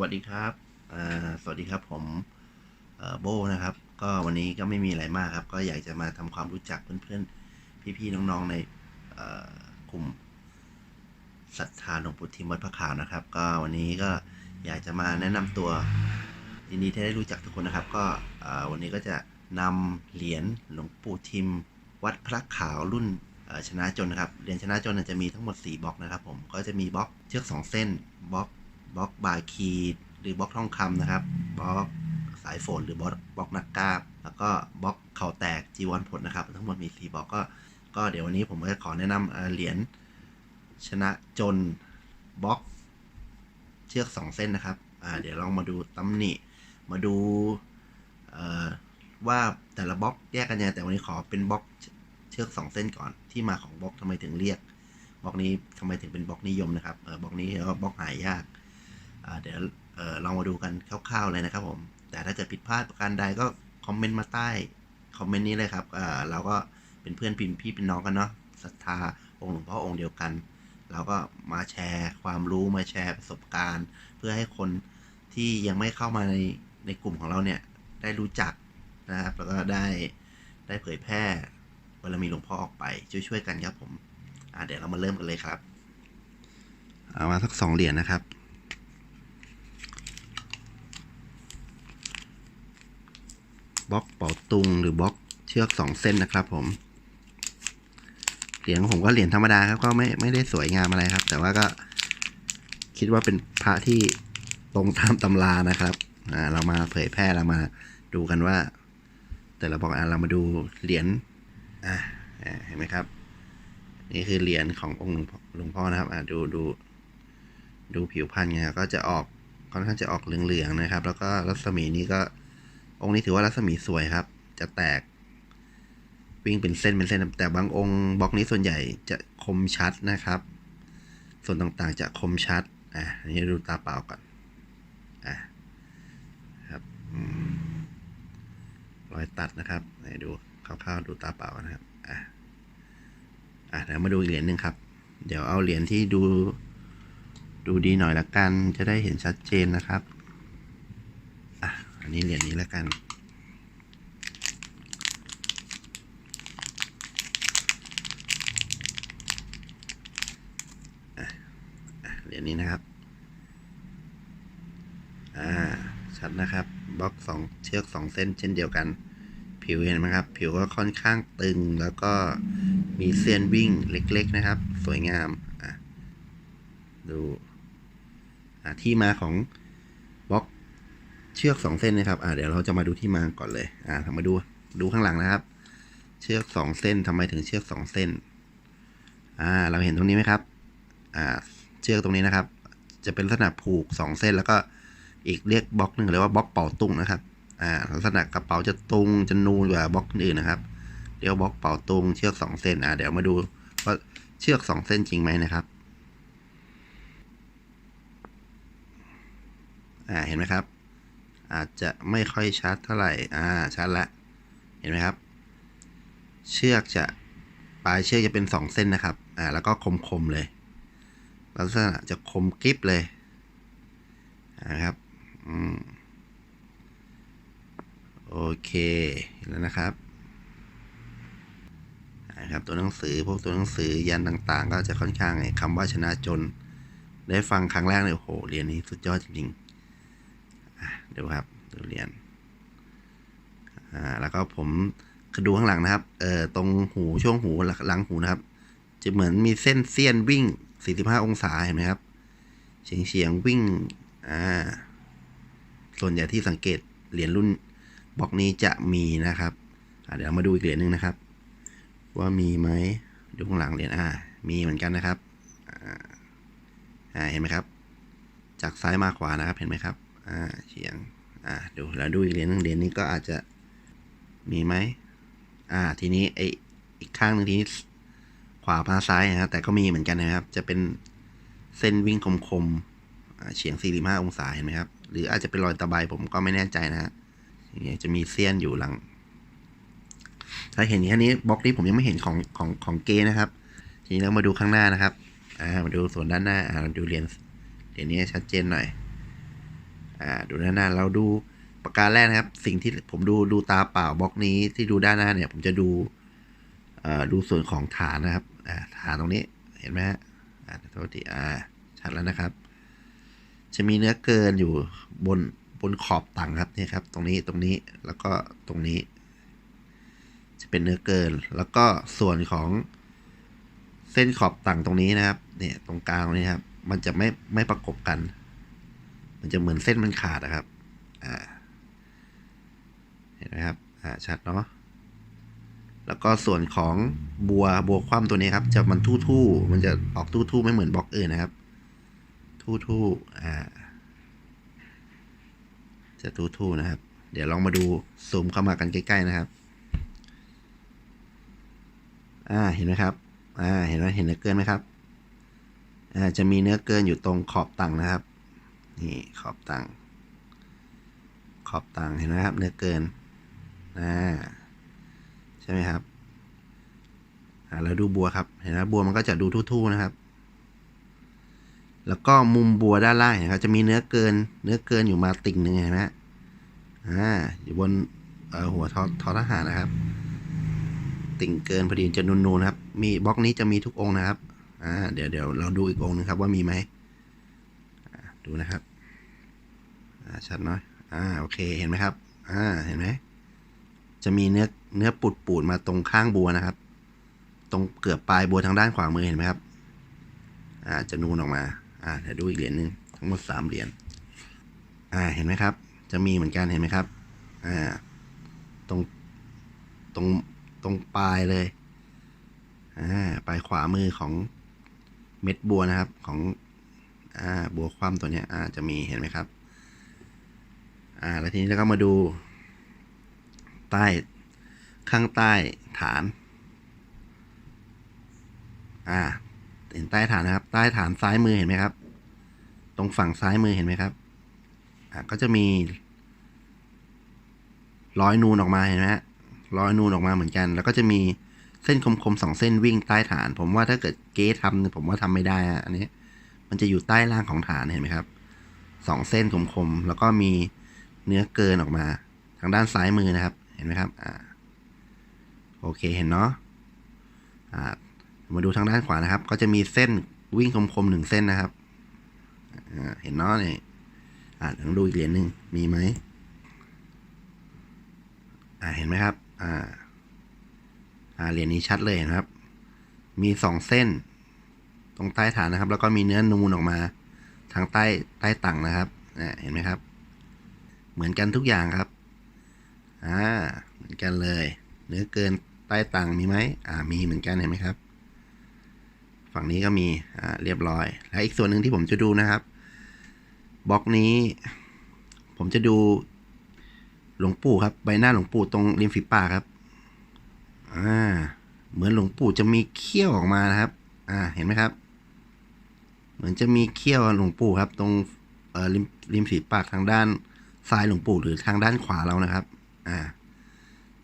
วัสดีครับ สวัสดีครับผมโบนะครับ ก็วันนี้ก็ไม่มีอะไรมากครับ ก็อยากจะมาทำความรู้จักเพื่อนๆ พี่ๆ น้องๆ ในกลุ่มศรัทธาหลวงปู่ทิมวัดพระขาวนะครับ ก็วันนี้ก็อยากจะมาแนะนำตัวยินดีที่ได้รู้จักทุกคนนะครับ ก็วันนี้ก็จะนำเหรียญหลวงปู่ทิมวัดพระขาวรุ่นชนะจนนะครับ เหรียญชนะจนจะมีทั้งหมด 4บล็อกนะครับ ผม ก็จะมีบล็อกเชือก2เส้นบล็อก บล็อกบายคีดหรือบล็อกทองคำนะครับบล็อกสายฝนหรือบล็อกบล็อกนักกาบแล้วก็บล็อกเข่าแตกจีวรผลนะครับ ทั้งหมดมี4บล็อกก็ก็เดี๋ยววันนี้ผมก็จะขอแนะนำเหรียญชนะจนบล็อกเชือก 2 เส้นนะครับเดี๋ยวลองมาดูตำหนิมาดูว่าแต่ละบล็อกแยกกันยังไงแต่วันนี้ขอเป็นบล็อกเชือกสองเส้นก่อนที่มาของบล็อกทำไมถึงเรียกบล็อกนี้ทำไมถึงเป็นบล็อกนิยมนะครับบล็อกนี้แล้วก็บล็อกหายาก เดี๋ยวออลองมาดูกันคร่าวๆเลยนะครับผม แต่ถ้าเกิดผิดพลาดประการใดก็คอมเมนต์มาใต้คอมเมนต์นี้เลยครับเราก็เป็นเพื่อนพิมพ์พี่เป็นน้องกันเนาะศรัทธาองค์หลวงพ่อองค์เดียวกัน เราก็มาแชร์ความรู้มาแชร์ประสบการณ์ เพื่อให้คนที่ยังไม่เข้ามาในในกลุ่มของเราเนี่ยได้รู้จักนะครับแล้วก็ได้ได้เผยแพร่บารมีหลวงพ่อออกไปช่วยๆกันครับผมเดี๋ยวเรามาเริ่มกันเลยครับ เอามาสักสองเหรียญนะครับ บล็อกเป๋าตุงหรือบล็อกเชือกสองเส้นนะครับ ผม เหรียญของผมก็เหรียญธรรมดาครับ ก็ไม่ไม่ได้สวยงามอะไรครับ แต่ว่าก็คิดว่าเป็นพระที่ตรงตามตำรานะครับอ่าเรามาเผยแพร่เรามาดูกันว่า แต่ละบล็อกอะเรามาดูเหรียญอะเห็นไหมครับ นี่คือเหรียญขององค์หลวงพ่อหลวงพ่อนะครับอะดูดูดูผิวพรรณเนี่ยก็จะออกค่อนข้างจะออกเหลืองๆนะครับ แล้วก็รัศมีนี้ก็ องค์นี้ถือว่ารัศมีสวยครับ จะแตก วิ่งเป็นเส้นเป็นเส้น แต่บางองค์บล็อกนี้ส่วนใหญ่จะคมชัดนะครับ ส่วนต่างๆจะคมชัด อะอันนี้ดูตาเปล่าก่อน อะครับรอยตัดนะครับไหนดูคร่าวๆดูตาเปล่านะครับ อะ อะเดี๋ยวมาดูเหรียญหนึ่งครับ เดี๋ยวเอาเหรียญที่ดู ดูดีหน่อยละกัน จะได้เห็นชัดเจนนะครับ อะ อันนี้เหรียญนี้ละกัน อะอะเหรียญ นี้นะครับ อ่า ชัดนะครับบล็อกสองเชือกสองเส้นเช่นเดียวกัน ผิวเห็นไหมครับ ผิวก็ค่อนข้างตึงแล้วก็มีเส้นวิ่งเล็ก ๆ นะครับ สวยงาม อะ ดูอะที่มาของบล็อกเชือกสองเส้นนะครับ อะเดี๋ยวเราจะมาดูที่มาก่อนเลย อะทำมาดู ดูข้างหลังนะครับ เชือกสองเส้นทำไมถึงเชือกสองเส้น อ่า เราเห็นตรงนี้ไหมครับ อ่า เชือกตรงนี้นะครับ จะเป็นลักษณะผูกสองเส้นแล้วก็อีกเรียกบล็อกหนึ่งเรียกว่าบล็อกเป่าตุ้งนะครับอ่าลักษณะกระเป๋าจะตุงจะนูนกว่าบล็อกอื่นนะครับเรียกบล็อกเป่าตุงเชือกสองเส้นอ่าเดี๋ยวมาดูว่าเชือกสองเส้นจริงไหมนะครับอ่าเห็นไหมครับ อาจจะไม่ค่อยชัดเท่าไหร่อ่าชัดละเห็นไหมครับ เชือกจะปลายเชือกจะเป็นสองเส้นนะครับอ่าแล้วก็คมๆเลย ลักษณะจะคมกริบเลยนะครับอืมโอเคแล้วนะครับนะครับ ตัวหนังสือพวกตัวหนังสือยันต่างๆ ก็จะค่อนข้างไงคำว่าชนะจน ได้ฟังครั้งแรกเลยโอ้โหเรียนนี้สุดยอดจริงๆอะเดี๋ยวครับดูเรียนอ่าแล้วก็ผมคือดูข้างหลังนะครับ เอ่อ ตรงหูช่วงหูหลังหูนะครับ จะเหมือนมีเส้นเสี้ยนวิ่ง 45 องศาเห็นไหมครับเฉียงเฉียงวิ่งอ่าส่วนใหญ่ที่สังเกตเหรียญรุ่นบล็อกนี้จะมีนะครับเดี๋ยวมาดูอีกเหรียญหนึ่งนะครับ ว่ามีไหมดูข้างหลังเหรียญอ่ามีเหมือนกันนะครับอ่าเห็นไหมครับ จากซ้ายมาขวานะครับเห็นไหมครับอ่าเฉียงอ่าดูแล้วดูอีกเหรียญหนึงเหรียญนี้ก็อาจจะมีไหมอ่าทีนี้ไออีกข้างหนึ่งทีนี้ ขวาพาซ้ายนะครับแต่ก็มีเหมือนกันนะครับ จะเป็นเส้นวิ่งคมๆเฉียง 45 องศาเห็นไหมครับ หรืออาจจะเป็นรอยตะไบผมก็ไม่แน่ใจนะฮะอย่างเงี้ยจะมีเสี้ยนอยู่หลัง ถ้าเห็นแค่นี้บล็อกนี้ผมยังไม่เห็นของของของเกนะครับ ทีนี้เรามาดูข้างหน้านะครับอ่ามาดูส่วนด้านหน้าอ่าดูเหรียญเหรียญนี้ชัดเจนหน่อยอ่าดูด้านหน้าเราดูประการแรกนะครับ สิ่งที่ผมดูดูตาเปล่าบล็อกนี้ที่ดูด้านหน้าเนี่ย ผมจะดู ดูส่วนของฐานนะครับฐานตรงนี้เห็นไหมฮะโทษทีอ่าชัดแล้วนะครับ จะมีเนื้อเกินอยู่บนบนขอบตังครับนี่ครับ ตรงนี้ตรงนี้แล้วก็ตรงนี้ จะเป็นเนื้อเกิน แล้วก็ส่วนของเส้นขอบตังตรงนี้นะครับ เนี่ยตรงกลางตรงนี้ครับ มันจะไม่ไม่ประกบกัน มันจะเหมือนเส้นมันขาดนะครับอ่าเห็นไหมครับอ่าชัดเนาะ แล้วก็ส่วนของบัวบัวคว่ำตัวนี้ครับจะมันทู่ทู่ๆมันจะออกทู่ทู่ๆไม่เหมือนบล็อกอื่นนะครับ ทู่ทู่ๆอ่าจะทู่ทู่ๆนะครับ เดี๋ยวลองมาดูซูมเข้ามากันใกล้ๆนะครับ อ่าเห็นไหมครับ อ่าเห็นไหมเห็นเนื้อเกินไหมครับอ่าจะมีเนื้อเกินอยู่ตรงขอบตังนะครับ นี่ขอบตังขอบตังเห็นไหมครับ เนื้อเกินอ่า ใช่ไหมครับอ่าแล้วดูบัวครับ เห็นไหมบัวมันก็จะดูทู่ๆนะครับ แล้วก็มุมบัวด้านล่างนะครับจะมีเนื้อเกิน เนื้อเกินอยู่มาติ่งหนึ่งเห็นไหมอ่าอยู่บนหัวทอทอทหารนะครับ ติ่งเกินพอดีจะนูนๆนะครับ มีบล็อกนี้จะมีทุกองนะครับอ่าเดี๋ยวเดี๋ยวเราดูอีกองค์หนึงครับว่ามีไหมดูนะครับ อ่าชัดน้อย อ่า โอเค เห็นไหมครับ อ่า เห็นไหม จะมีเนื้อเนื้อปูดปูดๆมาตรงข้างบัวนะครับ ตรงเกือบปลายบัวทางด้านขวามือเห็นไหมครับ อ่าจะนูนออกมา อ่าเดี๋ยวดูอีกเหรียญหนึ่งทั้งหมดสามเหรียญอ่าเห็นไหมครับ จะมีเหมือนกันเห็นไหมครับอ่าตรงตรงตรงปลายเลยอ่าปลายขวามือของเม็ดบัวนะครับของอ่าบัวคว่ำตัวเนี้ยอ่าจะมีเห็นไหมครับอ่าแล้วทีนี้เราก็มาดู ใต้ ข้างใต้ฐาน อ่า เห็นใต้ฐานนะครับ ใต้ฐานซ้ายมือเห็นไหมครับ ตรงฝั่งซ้ายมือเห็นไหมครับ อ่าก็จะมีร้อยนูนออกมาเห็นไหมฮะร้อยนูนออกมาเหมือนกัน แล้วก็จะมีเส้นคมๆสองเส้นวิ่งใต้ฐาน ผมว่าถ้าเกิดเก๊ทำเนี่ยผมว่าทำไม่ได้อะอันนี้ มันจะอยู่ใต้ล่างของฐานเห็นไหมครับสองเส้นคมๆแล้วก็มีเนื้อเกินออกมา ทางด้านซ้ายมือนะครับ ห็นไหมครับอ่าโอเคเห็นเนาะอ่ามาดูทางด้านขวานะครับ ก็จะมีเส้นวิ่งคมๆหนึ่งเส้นนะครับอ่าเห็นเนาะเนี่ยอ่าลองดูอีกเหรียญหนึ่งมีไหมอ่าเห็นไหมครับอ่าอ่าเหรียญนี้ชัดเลยเห็นะครับ มีสองเส้น ตรงใต้ฐานนะครับ แล้วก็มีเนื้อนูนออกมา ทางใต้ใต้ตังนะครับเห็นไหมครับ เหมือนกันทุกอย่างครับ อ่าเหมือนกันเลยเนื้อเกินใต้ตังมีไหมอ่ามีเหมือนกันเห็นไหมครับ ฝั่งนี้ก็มีอ่าเรียบร้อย แล้วอีกส่วนหนึ่งที่ผมจะดูนะครับบล็อกนี้ ผมจะดูหลวงปู่ครับ ใบหน้าหลวงปู่ตรงริมฝีปากครับอ่าเหมือนหลวงปู่จะมีเขี้ยวออกมานะครับ อ่าเห็นไหมครับ เหมือนจะมีเขี้ยวหลวงปู่ครับ ตรงเอ่อริมริมฝีปากทางด้านซ้ายหลวงปู่หรือทางด้านขวาเรานะครับ อ่า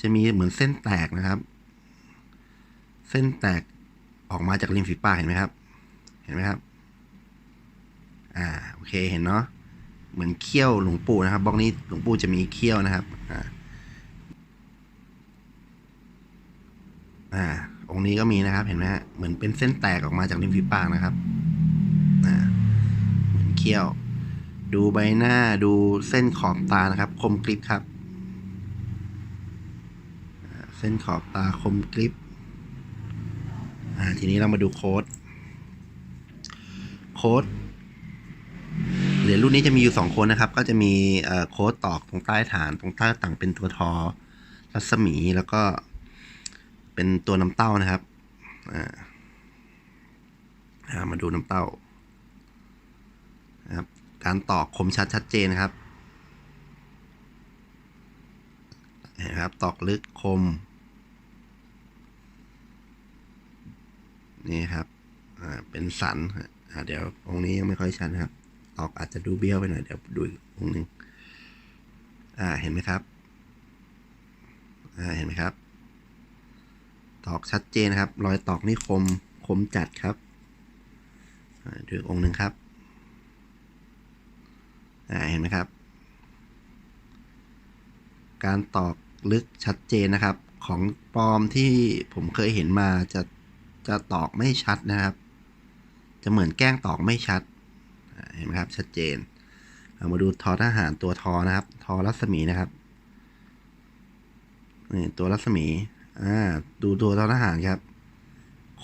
จะมีเหมือนเส้นแตกนะครับ เส้นแตกออกมาจากริมฝีปากเห็นไหมครับ เห็นไหมครับ อ่า โอเค เห็นเนาะ เหมือนเขี้ยวหลวงปู่นะครับ บล็อกนี้หลวงปู่จะมีเขี้ยวนะครับ อ่า อ่า องค์นี้ก็มีนะครับ เห็นไหมฮะ เหมือนเป็นเส้นแตกออกมาจากริมฝีปากนะครับ อ่า เหมือนเขี้ยว ดูใบหน้า ดูเส้นขอบตานะครับ คมกริบครับ เส้นขอบตาคมกริบอ่าทีนี้เรามาดูโค้ด โค้ดเหรียญรุ่นนี้จะมีอยู่สองคนนะครับ ก็จะมีเอ่อโค้ดตอกตรงใต้ฐานตรงใต้ต่างเป็นตัวทอ รัศมีแล้วก็เป็นตัวน้ำเต้านะครับอ่ามาดูน้ำเต้านะครับการตอกคมชัดชัดเจนครับเห็นไหมครับตอกลึกคม นี่ครับอ่าเป็นสันอ่าเดี๋ยวองค์นี้ยังไม่ค่อยชัดนครับตอกอาจจะดูเบี้ยวไปหน่อยเดี๋ยวดูอีกองค์หนึ่งอ่าเห็นไหมครับอ่าเห็นไหมครับ ตอกชัดเจนครับ รอยตอกนี่คมคมจัดครับอ่าดูอีกองค์หนึ่งครับอ่าเห็นไหมครับ การตอกลึกชัดเจนนะครับ ของปลอมที่ผมเคยเห็นมาจะ จะตอกไม่ชัดนะครับ จะเหมือนแกล้งตอกไม่ชัดเห็นไหมครับชัดเจนเามาดูทอทหารตัวทอนะครับ ทอรัศมีนะครับนี่ตัวรัศมีอ่าดูตัวทอทหารครับ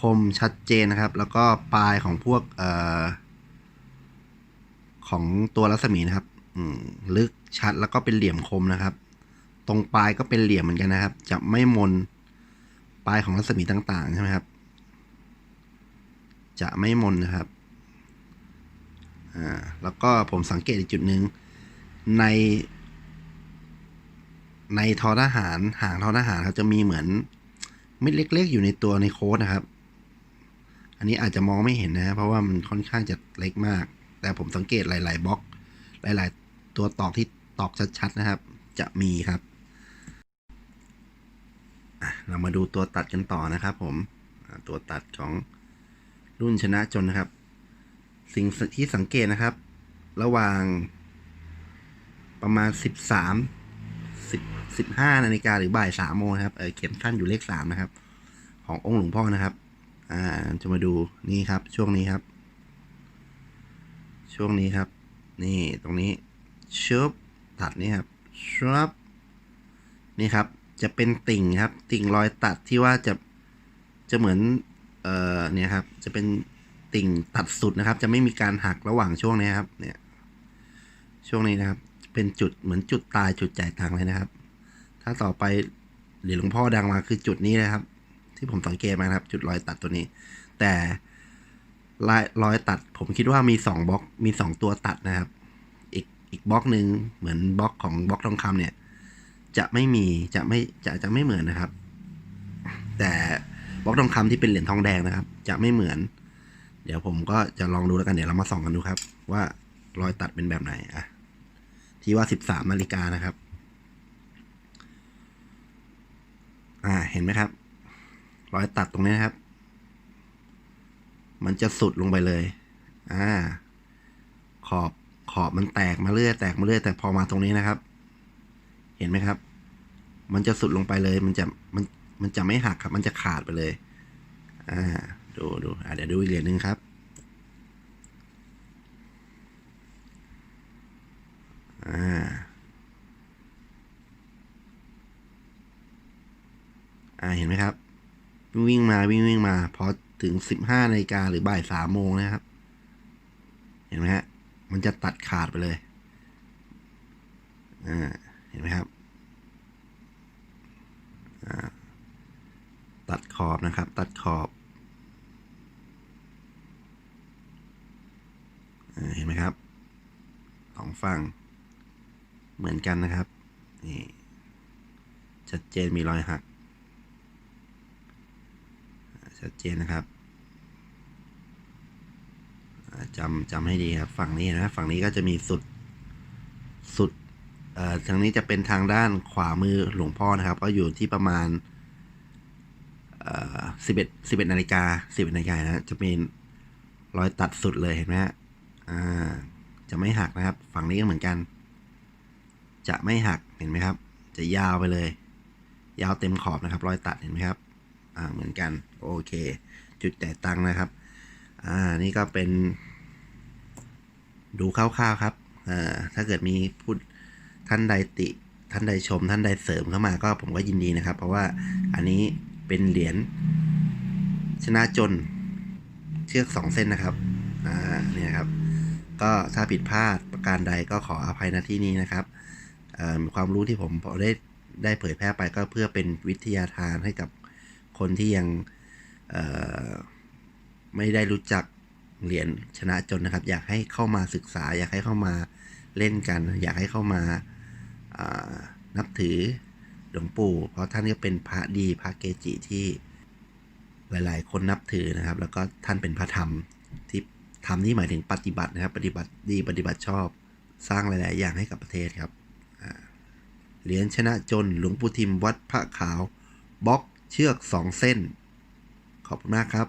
คมชัดเจนนะครับ แล้วก็ปลายของพวกเอ่อของตัวรัศมีนะครับ อืมลึกชัดแล้วก็เป็นเหลี่ยมคมนะครับ ตรงปลายก็เป็นเหลี่ยมเหมือนกันนะครับ จะไม่มนปลายของรัศมีต่างๆใช่ไหมครับ จะไม่มนนะครับ อ่า แล้วก็ผมสังเกตอีกจุดหนึ่งใน ในทอทหารหางทอทหารครับจะมีเหมือนเม็ดเล็ก ๆ อยู่ในตัวในโค้ดนะครับ อันนี้อาจจะมองไม่เห็นนะ เพราะว่ามันค่อนข้างจะเล็กมาก แต่ผมสังเกตหลาย ๆบล็อก หลาย ๆ ตัวตอกที่ตอกชัด ๆ นะครับ จะมีครับเรามาดูตัวตัดกันต่อนะครับผมตัวตัดของ รุ่นชนะจนนะครับ สิ่งที่สังเกตนะครับ ระหว่างประมาณสิบสามสิบสิบห้านาฬิกาหรือบ่ายสามโมงครับเเข็มสั้นอยู่เลขสามนะครับ ขององค์หลวงพ่อนะครับ อ่าจะมาดูนี่ครับ ช่วงนี้ครับ ช่วงนี้ครับ นี่ตรงนี้ชุบตัดนี่ครับชุบนี่ครับ จะเป็นติ่งครับ ติ่งรอยตัดที่ว่าจะจะเหมือน เอ่อเนี่ยครับ จะเป็นติ่งตัดสุดนะครับ จะไม่มีการหักระหว่างช่วงนี้ครับ เนี่ย ช่วงนี้นะครับ เป็นจุดเหมือนจุดตายจุดจ่ายตังค์เลยนะครับ ถ้าต่อไปเหรียญหลวงพ่อดังมาคือจุดนี้นะครับ ที่ผมสังเกตมาครับ จุดรอยตัดตัวนี้ แต่ลายรอยตัด ผมคิดว่ามีสองบล็อกมีสองตัวตัดนะครับ อีกอีกบล็อกหนึ่งเหมือนบล็อกของบล็อกทองคำเนี่ย จะไม่มีจะไม่จะจะไม่เหมือนนะครับ แต่ บล็อกทองคำที่เป็นเหรียญทองแดงนะครับ จะไม่เหมือน เดี๋ยวผมก็จะลองดูแล้วกันเดี๋ยวเรามาส่องกันดูครับ ว่ารอยตัดเป็นแบบไหนอะที่ว่าสิบสามนาฬิกานะครับ อ่าเห็นไหมครับ รอยตัดตรงนี้นครับ มันจะสุดลงไปเลย อ่า ขอบขอบมันแตกมาเรื่อยแตกมาเรื่อยแต่พอมาตรงนี้นะครับ เห็นไหมครับ มันจะสุดลงไปเลย มันจะมัน มันจะไม่หักครับ มันจะขาดไปเลย อ่า ดูดูอ่าเดี๋ยวดูอีกเหรียญหนึ่งครับ อ่า อ่า เห็นไหมครับ วิ่งมาวิ่งวิ่งมา พอถึงสิบห้านาฬิกาหรือบ่ายสามโมงนะครับ เห็นไหมฮะ มันจะตัดขาดไปเลย อ่า เห็นไหมครับ อ่า ตัด ขอบนะครับ ตัดขอบอ่าเห็นไหมครับสองฝั่ง เหมือนกันนะครับ นี่ ชัดเจนมีรอยหัก ชัดเจนนะครับจำจำให้ดีครับ ฝั่งนี้นะ ฝั่งนี้ก็จะมีสุด สุดทางนี้จะเป็นทางด้านขวามือหลวงพ่อนะครับ ก็อยู่ที่ประมาณ สิบเอ็ดสิบเอ็ดนาฬิกาสิบเอ็ดนาฬิกานะจะเป็นรอยตัดสุดเลยเห็นไหมฮะอ่า จะไม่หักนะครับ ฝั่งนี้ก็เหมือนกัน จะไม่หักเห็นไหมครับ จะยาวไปเลย ยาวเต็มขอบนะครับ รอยตัดเห็นไหมครับ อ่าเหมือนกัน โอเค จุดจ่ตังนะครับ อ่านี่ก็เป็น ดูคร่าวๆครับอ่าถ้าเกิดมีพูดท่านใดติ ท่านใดชม ท่านใดเสริมเข้ามาก็ผมก็ยินดีนะครับ เพราะว่าอันนี้ เป็นเหรียญชนะจนเชือกสองเส้นนะครับ อ่า เนี่ยครับ ก็ถ้าผิดพลาดประการใดก็ขออภัยณที่นี้นะครับเอ่อความรู้ที่ผมพอได้ได้เผยแพร่ไปก็เพื่อเป็นวิทยาทานให้กับคนที่ยังไม่ได้รู้จักเหรียญชนะจนนะครับ อยากให้เข้ามาศึกษา อยากให้เข้ามาเล่นกัน อยากให้เข้ามานับถือ หลวงปู่ เพราะท่านก็เป็นพระดีพระเกจิที่หลาย ๆ คนนับถือนะครับ แล้วก็ท่านเป็นพระธรรมที่ธรรมนี่หมายถึงปฏิบัตินะครับ ปฏิบัติดีปฏิบัติชอบ สร้างหลาย ๆ อย่างให้กับประเทศครับเหรียญชนะจนหลวงปู่ทิมวัดพระขาวบล็อกเชือกสองเส้น ขอบคุณมากครับ